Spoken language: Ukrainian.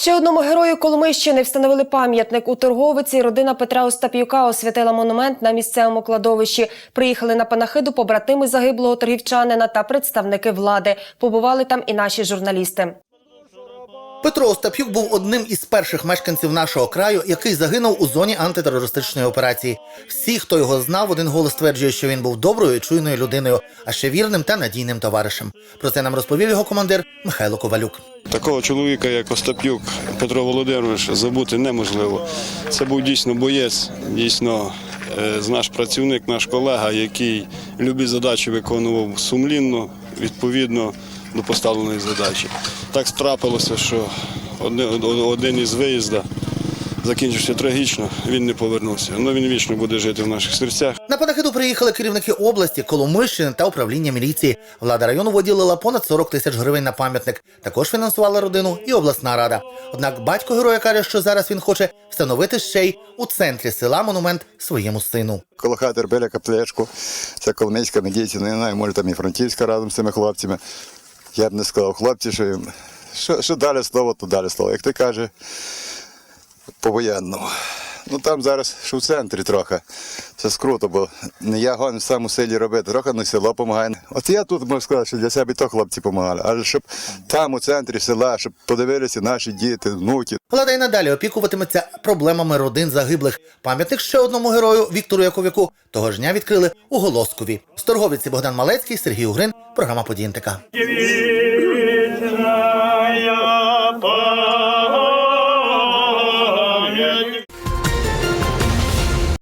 Ще одному герою Коломищини встановили пам'ятник у торговиці. Родина Петра Остап'юка освятила монумент на місцевому кладовищі. Приїхали на панахиду побратими загиблого торгівчанина та представники влади. Побували там і наші журналісти. Петро Остап'юк був одним із перших мешканців нашого краю, який загинув у зоні антитерористичної операції. Всі, хто його знав, один голос стверджує, що він був доброю і чуйною людиною, а ще вірним та надійним товаришем. Про це нам розповів його командир Михайло Ковалюк. Такого чоловіка, як Остап'юк Петро Володимирович, забути неможливо. Це був дійсно боєць, дійсно е, наш працівник, наш колега, який любі задачі виконував сумлінно, відповідно до поставленої задачі. Так трапилося, що один, один із виїздів закінчився трагічно, він не повернувся. Ну він вічно буде жити в наших серцях. На панахиду приїхали керівники області, Коломийщини та управління міліції. Влада району виділила понад 40 тисяч гривень на пам'ятник. Також фінансувала родину і обласна рада. Однак батько героя каже, що зараз він хоче встановити ще й у центрі села монумент своєму сину. Коло хати робили каплечку. Це Коломийська медійці, не знаю, може там і Франківська разом з цими хлопцями. Я б не сказав, хлопці, що, їм- що, що далі слово, то далі слово. Як ти каже, по-воєнному. Ну там зараз що в центрі трохи. Це скруто, бо не я гон сам у селі робити, трохи на село допомагає. От я тут можу сказати, що для себе то хлопці допомагали. Але щоб там у центрі села, щоб подивилися наші діти, внуки, Влада й надалі опікуватиметься проблемами родин загиблих. Пам'ятник ще одному герою Віктору Яковіку того ж дня відкрили у Голоскові. З торговиці Богдан Малецький, Сергій Угрин, програма «Події